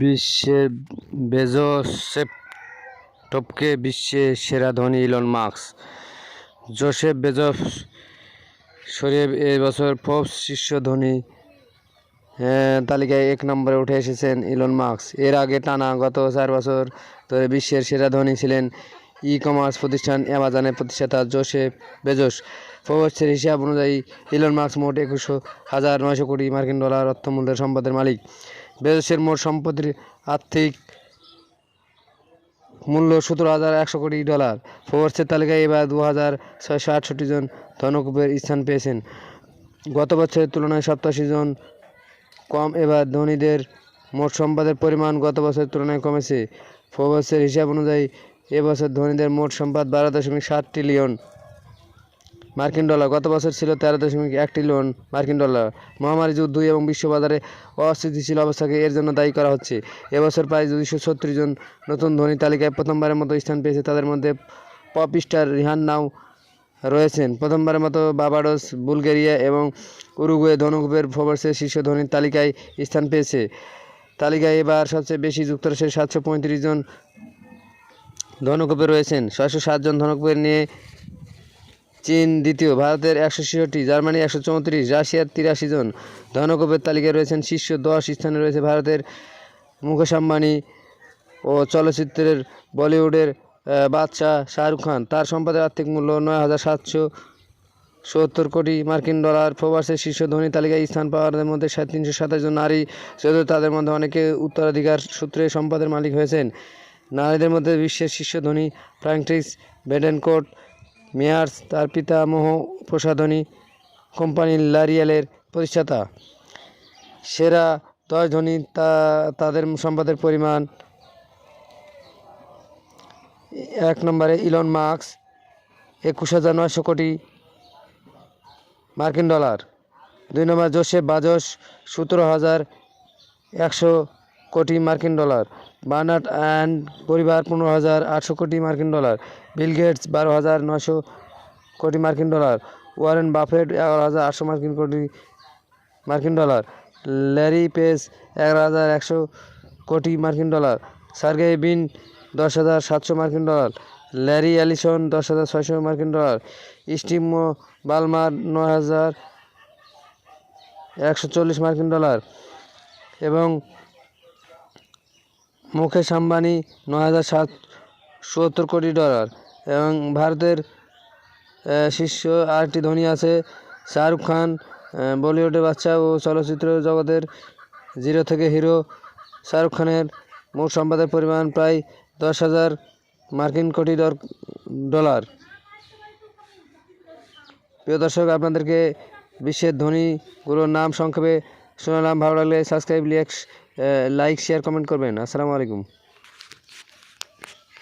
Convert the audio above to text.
বিশ্বের বেজোসেফ টপকে বিশ্বের সেরা ধনী ইলন মার্কস জোসেফ বেজোস সরিয়ে এই বছর ফোর্বস শীর্ষ ধনী তালিকায় এক নম্বরে উঠে এসেছেন ইলন মার্কস এর আগে টানা গত চার বছর ধরে বিশ্বের সেরা ধনী ছিলেন ই কমার্স প্রতিষ্ঠান অ্যামাজনের প্রতিষ্ঠাতা জোসেফ বেজোস। ফোর্বসের হিসাব অনুযায়ী ইলন মার্কস মোট একুশ হাজার নয়শো কোটি মার্কিন ডলার অর্থমূল্যের সম্পদের মালিক। বেজোসের মোট সম্পত্তির আর্থিক মূল্য সতেরো হাজার একশো কোটি ডলার। ফোর্বসের তালিকায় এবার দু হাজার ছয়শো আটষট্টি জন ধনকুবের স্থান পেয়েছেন। গত বছরের তুলনায় সপ্তাশি জন কম, এবার ধনীদের মোট সম্পদের পরিমাণ গত বছরের তুলনায় কমেছে। ফোর্বসের হিসাব অনুযায়ী এবছর ধনীদের মোট সম্পদ বারো দশমিক সাত ট্রিলিয়ন। মার্কিন ডলার গত বছর ছিল তেরো দশমিক এক ট্রিলিয়ন মার্কিন ডলার। মহামারী যুদ্ধ এবং বিশ্ববাজারে অস্থিতিশীল অবস্থাকে এর জন্য দায়ী করা হচ্ছে। এবছর প্রায় দুইশো ছত্রিশ জন নতুন ধনী তালিকায় প্রথমবারের মতো স্থান পেয়েছে। তাদের মধ্যে পপ স্টার রিহান নাও রয়েছেন। প্রথমবারের মতো বাবাডোস, বুলগেরিয়া এবং উরুগুয়ে ধনকুবের ফোর্বসের শীর্ষ ধনীর তালিকায় স্থান পেয়েছে। তালিকায় এবার সবচেয়ে বেশি যুক্তরাষ্ট্রের সাতশো পঁয়ত্রিশ জন ধনকুবে রয়েছেন। ছয়শো সাত জন ধনকুবের নিয়ে চীন দ্বিতীয়, ভারতের একশো ছেষট্টি জার্মানি একশো চৌত্রিশ, রাশিয়ার তিরাশি জন। ধনকোপের তালিকায় রয়েছেন শীর্ষ দশ স্থানে রয়েছে ভারতের মুকেশ আম্বানি ও চলচ্চিত্রের বলিউডের বাদশাহ শাহরুখ খান। তার সম্পদের আর্থিক মূল্য নয় হাজার সাতশো সত্তর কোটি মার্কিন ডলার। প্রবাসের শীর্ষ ধনী তালিকায় স্থান পাওয়ার মধ্যে সাড়ে তিনশো সাতাশ জন নারী। যদিও তাদের মধ্যে অনেকে উত্তরাধিকার সূত্রে সম্পদের মালিক হয়েছেন। নারীদের মধ্যে বিশ্বের শীর্ষ ধনী ফ্র্যাঙ্কটিস বেডেনকোট মেয়ার্স তার পিতামহ প্রসাধনী কোম্পানি লারিয়ালের প্রতিষ্ঠাতা। সেরা দশ ধনী তা, তাদের সম্পদের পরিমাণ এক নম্বরে ইলন মার্কস একুশ হাজার নয়শো কোটি মার্কিন ডলার। দুই নম্বর জোসেফ বাজস, সতেরো হাজার একশো কোটি মার্কিন ডলার, বার্নার্ড অ্যান্ড পরিবার পনেরো হাজার আটশো কোটি মার্কিন ডলার, বিল গেটস বারো হাজার নশো কোটি মার্কিন ডলার, ওয়ারেন বাফেট এগারো হাজার আটশো মার্কিন কোটি মার্কিন ডলার, ল্যারি পেস এগারো হাজার একশো কোটি মার্কিন ডলার, সার্গেই বিন দশ হাজার সাতশো মার্কিন ডলার, ল্যারি অ্যালিসন দশ হাজার ছয়শো মার্কিন ডলার স্টিভ মো বালমার নয় হাজার একশো চল্লিশ মার্কিন ডলার এবং মুকেশ আম্বানি নয় হাজার সাত সত্তর কোটি ডলার এবং ভারতের শীর্ষ আরেকটি ধনী আছে শাহরুখ খান। বলিউডের বাচ্চা ও চলচ্চিত্র জগতের জিরো থেকে হিরো। শাহরুখ খানের মোট সম্পদের পরিমাণ প্রায় দশ হাজার মার্কিন কোটি ডলার। প্রিয় দর্শক, আপনাদেরকে বিশ্বের ধনীগুলোর নাম সংক্ষেপে শোনালাম। ভালো লাগলে সাবস্ক্রাইব লাইক শেয়ার কমেন্ট করবেন। আসসালামু আলাইকুম।